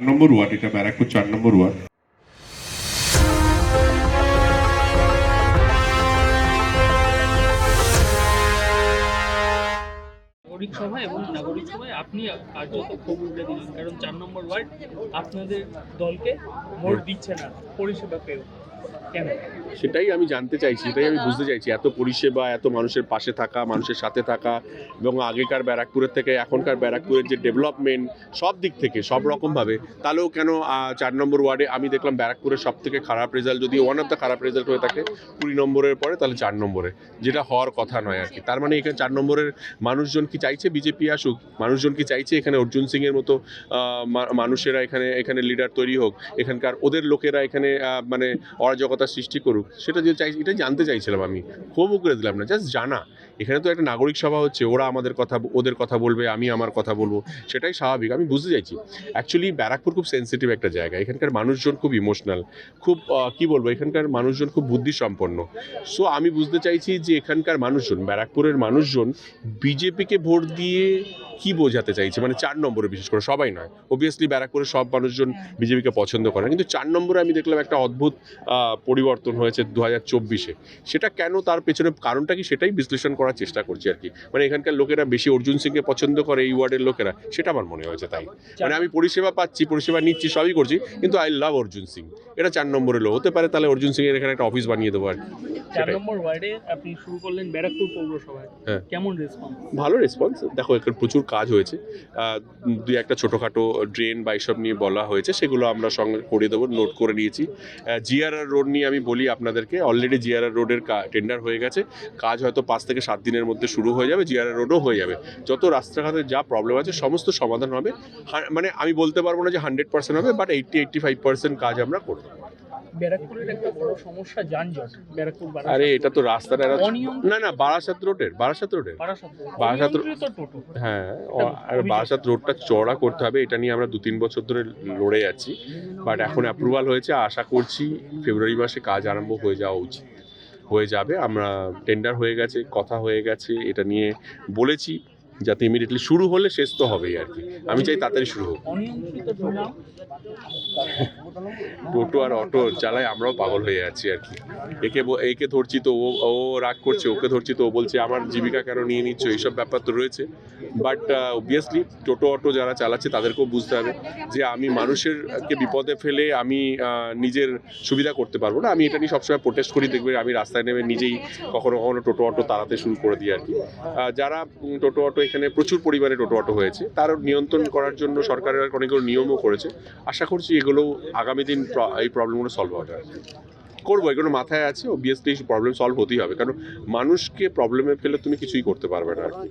নম্বর word, এটা ব্যারাকপুর চার নম্বর word. নাগরিক সভা এবং নাগরিক সভায় আপনি কার্যত খবরটা দিলেন, কারণ চার নম্বর ওয়ার্ড আপনাদের দলকে ভোট দিচ্ছে না, পরিষেবা কেন সেটাই আমি জানতে চাইছি, সেটাই আমি বুঝতে চাইছি। এত পরিষেবা, এত মানুষের পাশে থাকা, মানুষের সাথে থাকা, এবং আগেকার ব্যারাকপুরের থেকে এখনকার ব্যারাকপুরের যে ডেভেলপমেন্ট, সব দিক থেকে, সব রকমভাবে, তাহলেও কেন চার নম্বর ওয়ার্ডে আমি দেখলাম ব্যারাকপুরের সব থেকে খারাপ রেজাল্ট যদি ওয়ান অফ দ্য খারাপ রেজাল্ট হয়ে থাকে, কুড়ি নম্বরের পরে তাহলে চার নম্বরে, যেটা হওয়ার কথা নয় আর কি। তার মানে এখানে চার নম্বরের মানুষজন কি চাইছে বিজেপি আসুক, মানুষজন কি চাইছে এখানে অর্জুন সিংয়ের মতো মানুষেরা এখানে এখানে লিডার তৈরি হোক, এখানকার ওদের লোকেরা এখানে মানে অরাজকতা সৃষ্টি করুক, সেটা যে চাই, এটা জানতে চাইছিলাম আমি। ক্ষোভও করে দিলাম না জাস্ট জানা। এখানে তো একটা নাগরিক সভা হচ্ছে, ওরা আমাদের কথা, ওদের কথা বলবে, আমি আমার কথা বলব, সেটাই স্বাভাবিক, আমি বুঝতে চাইছি। অ্যাকচুয়ালি ব্যারাকপুর খুব সেন্সিটিভ একটা জায়গা, এখানকার মানুষজন খুব ইমোশনাল খুব কি বলব, এখানকার মানুষজন খুব বুদ্ধিসম্পন্ন। সো আমি বুঝতে চাইছি যে এখানকার মানুষজন, ব্যারাকপুরের মানুষজন বিজেপিকে ভোট দিয়ে কি বোঝাতে চাইছে? মানে চার নম্বরে বিশেষ করে সবাই নয়। অবভিয়াসলি ব্যারাকপুরের সব মানুষজন বিজেপিকে পছন্দ করে না। কিন্তু চার নম্বরে আমি দেখলাম একটা অদ্ভুত পরিবর্তন হয়েছে দু হাজার চব্বিশে। সেটা কেন তার পেছনে কারণটা কি সেটাই বিশ্লেষণ করার চেষ্টা করছি আর কি। মানে এখানকার লোকেরা বেশি অর্জুন সিংকে পছন্দ করে এই ওয়ার্ডের লোকেরা সেটা আমার মনে হয়েছে তাই। মানে আমি পরিষেবা পাচ্ছি পরিষেবা নিচ্ছি সবই করছি কিন্তু আই লাভ অর্জুন সিং। এটা চার নম্বরে লো হতে পারে তাহলে অর্জুন সিং এর এখানে একটা অফিস বানিয়ে দেবো আর কি। চার নম্বর ওয়ার্ডে আপনি শুরু করলেন ব্যারাকপুর পৌরসভায়। হ্যাঁ। কেমন রেসপন্স ভালো রেসপন্স দেখো এখানে প্রচুর কাজ হয়েছে। দুই একটা ছোটোখাটো ড্রেন বা এইসব নিয়ে বলা হয়েছে, সেগুলো আমরা সঙ্গে করে দেবো নোট করে নিয়েছি। জিআরআর রোড নিয়ে আমি বলি আপনাদেরকে অলরেডি জিআরআর রোডের টেন্ডার হয়ে গেছে। কাজ হয়তো পাঁচ থেকে সাত দিনের মধ্যে শুরু হয়ে যাবে জিআরআর রোডও হয়ে যাবে। যত রাস্তাঘাটে যা প্রবলেম আছে, সমস্ত সমাধান হবে। মানে আমি বলতে পারব না যে হান্ড্রেড পার্সেন্ট হবে but eighty eighty five percent কাজ আমরা করব ব্যারাকপুরের একটা বড় সমস্যা যানজট ব্যারাকপুর। আরে এটা তো রাস্তাটা না না বারাসাত রোডের বারাসাত রোডের। বারাসাত হ্যাঁ আর বারাসাত রোডটা চড়া করতে হবে এটা নিয়ে আমরা দু তিন বছর ধরে লড়ে যাচ্ছি বাট এখন অ্যাপ্রুভাল হয়েছে আশা করছি ফেব্রুয়ারি মাসে কাজ আরম্ভ হয়ে যাওয়া উচিত। হয়ে যাবে আমরা টেন্ডার হয়ে গেছে কথা হয়ে গেছে এটা নিয়ে বলেছি যাতে ইমিডিয়েটলি শুরু হলে শেষ তো হবেই আর কি। আমি চাই তাড়াতাড়ি শুরু হোক। টোটো আর অটো চালায় আমরাও পাগল হয়ে যাচ্ছি আর কি। একে একে ধরছি তো ও ও রাগ করছে, ওকে ধরছি তো ও বলছে, আমার জীবিকা কেন নিয়ে নিচ্ছ? এইসব ব্যাপার তো রয়েছে। বাট অবভিয়াসলি টোটো, অটো যারা চালাচ্ছে, তাদেরকেও বুঝতে হবে যে আমি মানুষের কে বিপদে ফেলে আমি নিজের সুবিধা করতে পারব না। আমি এটা নিয়ে সবসময় প্রোটেস্ট করি, দেখবে আমি রাস্তায় নেমে নিজেই কখনো কখনো টোটো, অটো তাড়াতে শুরু করে দিই আর কি। যারা টোটো, অটো এখানে প্রচুর পরিমাণে টোটো, অটো হয়েছে তার নিয়ন্ত্রণ করার জন্য সরকারের অনেকগুলো নিয়মও করেছে। আশা করছি এগুলো আগামী দিন এই প্রবলেমগুলো সলভ হবে আর কি। করব, এগুলো মাথায় আছে অবভিয়াসলি প্রবলেম সলভ হতেই হবে কারণ মানুষকে প্রবলেমে ফেলে তুমি কিছুই করতে পারবে না আর কি